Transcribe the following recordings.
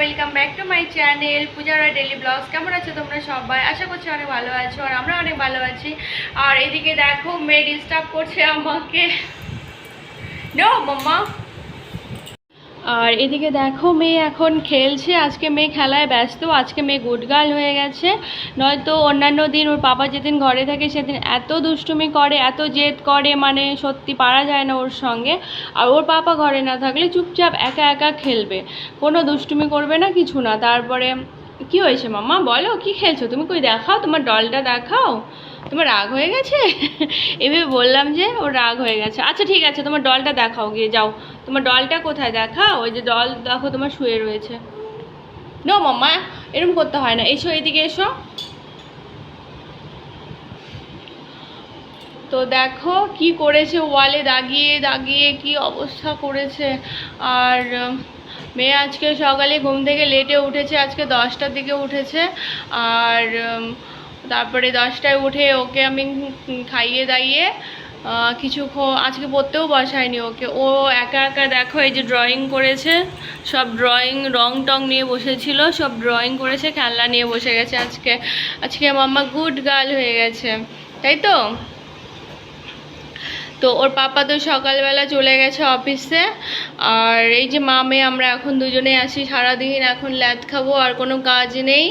Welcome back to my channel Pujara daily blogs কেমন আছো তোমরা সবাই? আশা করছি অনেক ভালো আছো আর আমরা অনেক ভালো আছি। আর এদিকে দেখো মেয়ে ডিস্টার্ব করছে আমাকে। নো মাম্মা আর এদিকে দেখো মেয়ে এখন খেলছে। আজকে মেয়ে খেলায় ব্যস্ত, আজকে মেয়ে গুড গার্ল হয়ে গেছে। নয়তো অন্যান্য দিন ওর বাবা যেদিন ঘরে থাকে সেদিন এত দুষ্টুমি করে, এত জেদ করে মানে সত্যি পারা যায় না ওর সঙ্গে। আর ওর পাপা ঘরে না থাকলে চুপচাপ একা একা খেলবে। কোনো দুষ্টুমি করবে না, কিছু না। তারপরে, কি হয়েছে মাম্মা? বলো, কি খেলছো? তুমি কই দেখাও? তোমার ডলটা দেখাও? তোমার রাগ হয়ে গেছে? এভাবে বললাম যে ওর রাগ হয়ে গেছে। আচ্ছা ঠিক আছে, তোমার ডলটা দেখাও, গিয়ে যাও। তোমার ডলটা কোথায়? দেখা, ওই যে ডল দেখো তোমার শুয়ে রয়েছে। নো মাম্মা এরকম করতে হয় না। এসো, এদিকে এসো। তো দেখো কি করেছে ওয়ালে, দাগিয়ে দাগিয়ে কি অবস্থা করেছে। আর মেয়ে আজকে সকালে ঘুম থেকে লেটে উঠেছে, আজকে দশটার দিকে উঠেছে। আর তারপরে দশটায় উঠে ওকে আমি খাইয়ে দাইয়ে কিছুক্ষণ আজকে পড়তেও বসায়নি ওকে। ও একা একা দেখো এই যে ড্রয়িং করেছে, সব ড্রয়িং রং টং নিয়ে বসেছিল, সব ড্রয়িং করেছে, খেলনা নিয়ে বসে গেছে আজকে। আজকে মাম্মা গুড গার্ল হয়ে গেছে, তাই তো? তো ওর পাপা তো সকালবেলা চলে গেছে অফিসে আর এই যে মামে আমরা এখন দুজনে আসি সারাদিন এখন ল্যাদ খাব, আর কোনো কাজ নেই।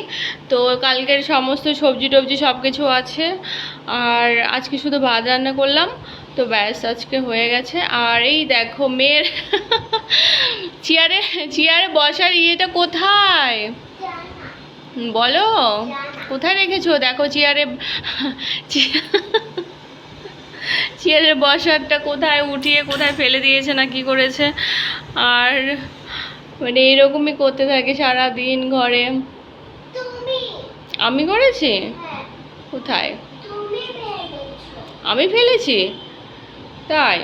তো কালকের সমস্ত সবজি টবজি সব কিছু আছে। আর আজকে শুধু ভাত রান্না করলাম তো ব্যাস আজকে হয়ে গেছে। আর এই দেখো মেয়ের চেয়ারে চেয়ারে বসার ইয়েটা কোথায়? বলো কোথায় রেখেছো? দেখো চেয়ারে চেয়ারের বসারটা কোথায় উঠিয়ে কোথায় ফেলে দিয়েছে না কি করেছে? আর মানে এরকমই করতে থাকে সারা দিন ঘরে আমি করেছি? হ্যাঁ। কোথায়? আমি ফেলেছি? তাই?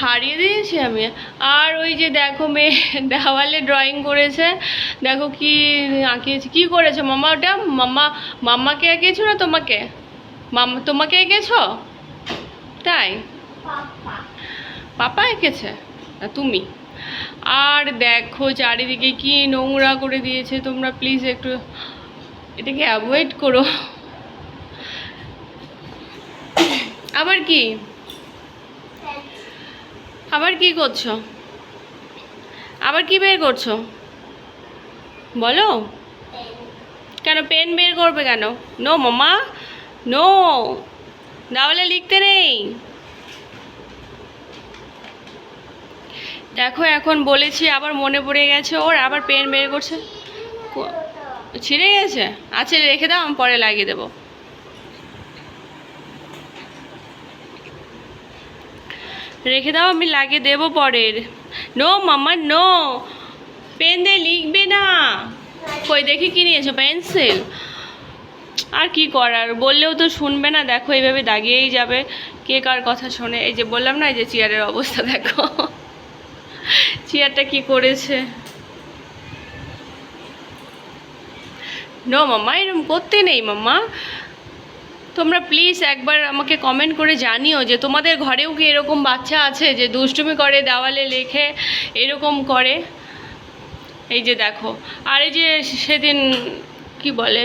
হারিয়ে দিয়েছি আমি? আর ওই যে দেখো মেয়ে দেওয়ালে ড্রয়িং করেছে। দেখো কি আঁকিয়েছে। কি করেছে? মামা ওটা মাম্মা মাম্মাকে এঁকেছো না তোমাকে? মাম্মা তোমাকে এঁকেছো তাই? পাপা। এঁকেছে? না তুমি? আর দেখো চারিদিকে কি নোংরা করে দিয়েছে তোমরা প্লিজ একটু এটাকে অ্যাভয়েড করো। আবার কি? আবার কি করছ? আবার কি বের করছ? বলো। কেন পেন বের করবে কেন? নো মামা নো তাহলে লিখতে নেই। দেখো, এখন বলেছি, আবার মনে পড়ে গেছে ওর, আবার পেন বের করছে। ছিঁড়ে গেছে? আচ্ছা রেখে দাও, আমি পরে লাগিয়ে দেবো। রেখে দাও, আমি লাগিয়ে দেবো পরের। নো মাম্মা নো পেন দিয়ে লিখবে না। কই, দেখি কি নিয়েছো, পেন্সিল? আর কি করার? বললেও তো শুনবে না। দেখো, এইভাবে দাগিয়েই যাবে। কে কার কথা শোনে? এই যে বললাম না, এই যে চেয়ারের অবস্থা, দেখো। চেয়ারটা কি করেছে? নো মাম্মা এরকম করতে নেই মাম্মা তোমরা প্লিজ একবার আমাকে কমেন্ট করে জানিও যে তোমাদের ঘরেও কি এরকম বাচ্চা আছে যে দুষ্টুমি করে, দেওয়ালে লেখে, এরকম করে? এই যে দেখো। আর এই যে সেদিন কি বলে,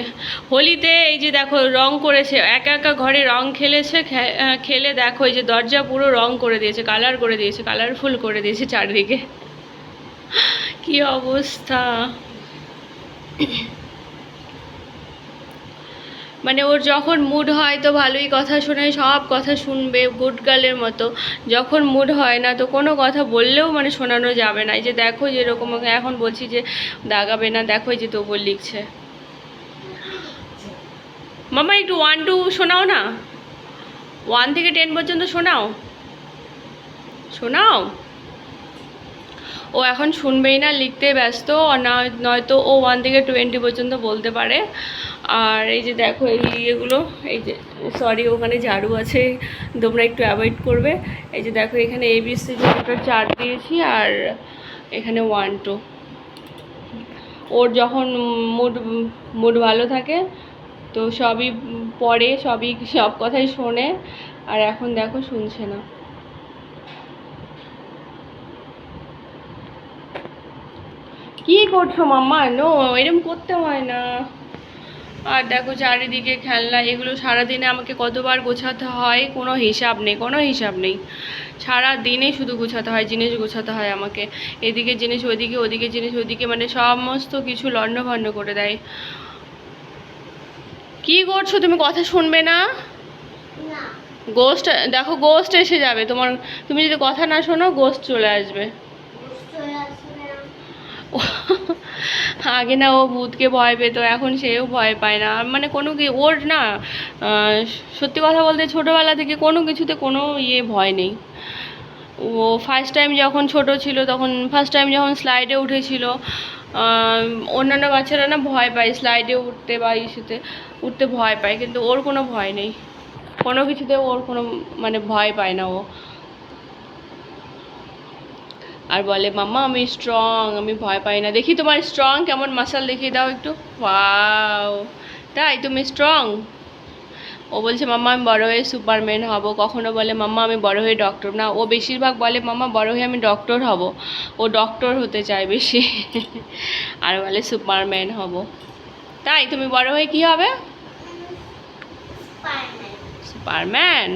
হোলিতে এই যে দেখো রং করেছে, একা একা ঘরে রং খেলেছে খেলে দেখো এই যে দরজা পুরো রং করে দিয়েছে কালার করে দিয়েছে কালারফুল করে দিয়েছে চারদিকে। কি অবস্থা? মানে ওর যখন মুড হয় তো ভালোই কথা শোনায়, সব কথা শুনবে গুড গার্লের মতো। যখন মুড হয় না তো কোনো কথা বললেও মানে শোনানো যাবে না। এই যে দেখো যেরকম ওকে এখন বলছি যে, দাগাবে না। দেখো এই যে তবু লিখছে। মামা একটু ওয়ান টু শোনাও না? ওয়ান থেকে টেন পর্যন্ত শোনাও? শোনাও? ও এখন শুনবেই না, লিখতে ব্যস্ত নয়তো ও ওয়ান থেকে টোয়েন্টি পর্যন্ত বলতে পারে। আর এই যে দেখো, এই ইয়েগুলো, এই যে সরি ওখানে ঝাড়ু আছে, তোমরা একটু অ্যাভয়েড করবে। এই যে দেখো, এখানে এবিসি যে দুটো চার দিয়েছি, আর এখানে ওয়ান টু ওর যখন মুড মুড ভালো থাকে, তো সবই পড়ে, সবই সব কথাই শোনে, আর এখন দেখো, শুনছে না। কি করছ মাম্মা? নো এরম করতে হয় না। আর দেখো চারিদিকে খেলনা এগুলো সারাদিনে আমাকে কতবার গোছাতে হয় কোনো হিসাব নেই কোনো হিসাব নেই। সারা দিনে শুধু গোছাতে হয় জিনিস গোছাতে হয় আমাকে। এদিকে জিনিস ওইদিকে ওদিকে জিনিস ওইদিকে মানে সমস্ত কিছু লণ্ডভণ্ড করে দেয়। কি করছ? তুমি কথা শুনবে না? গোস্ট দেখো গোস্ট এসে যাবে। তোমার তুমি যদি কথা না শোনো গোস্ট চলে আসবে। আগে না ও ভূতকে ভয় পেতো, এখন সেও ভয় পায় না। মানে কোনো কি, ওর না সত্যি কথা বলতে ছোটোবেলা থেকে কোনো কিছুতে কোনো ইয়ে ভয় নেই। ও ফার্স্ট টাইম যখন ছোট ছিল, তখন ফার্স্ট টাইম যখন স্লাইডে উঠেছিল অন্যান্য বাচ্চারা না ভয় পায় স্লাইডে উঠতে বা ইস্যুতে, উঠতে ভয় পায়, কিন্তু ওর কোনো ভয় নেই। কোনো কিছুতে ওর কোনো মানে ভয় পায় না ও। আর বলে মাম্মা আমি স্ট্রং আমি ভয় পাই না। দেখি তোমার স্ট্রং কেমন মাসাল দেখিয়ে দাও একটু। ওয়াও তাই তুমি স্ট্রং ও বলছে মাম্মা আমি বড় হয়ে সুপারম্যান হব। কখনো বলে মাম্মা আমি বড় হয়ে ডক্টর না। ও বেশিরভাগ বলে মাম্মা বড় হয়ে আমি ডক্টর হব। ও ডক্টর হতে চায় বেশি। আর বলে সুপারম্যান হব। তাই তুমি বড় হয়ে কি হবে? সুপারম্যান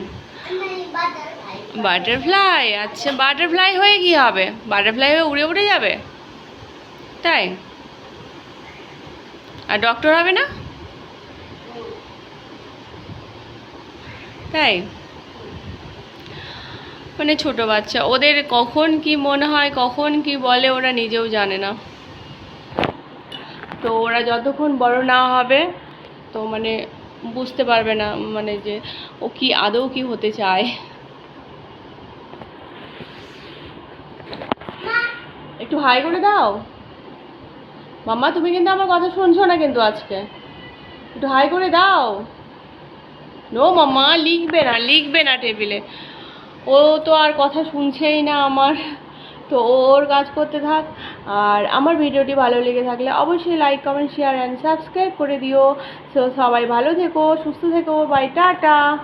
বাটারফ্লাই আচ্ছা বাটারফ্লাই হয়ে কি হবে? বাটারফ্লাই হয়ে উড়ে উড়ে যাবে? তাই? আর ডক্টর হবে না? তাই? মানে ছোট বাচ্চা, ওদের কখন কি মনে হয়, কখন কি বলে, ওরা নিজেও জানে না। তো ওরা যতক্ষণ বড় না হবে, তো মানে বুঝতে পারবে না মানে যে ও কি আদৌ কি হতে চায়। একটু হাই করে দাও। মাম্মা, তুমি কিন্তু আমার কথা শুনছো না কিন্তু আজকে। একটু হাই করে দাও। নো মাম্মা, লিখবে না লিখবে না টেবিলে। ও তো আর কথা শুনছেই না আমার। তো ওর কাজ করতে থাক। আর আমার ভিডিওটি ভালো লেগে থাকলে অবশ্যই like comment share and subscribe করে দিও। তো সবাই ভালো থেকো, সুস্থ থেকো বাই টাটা।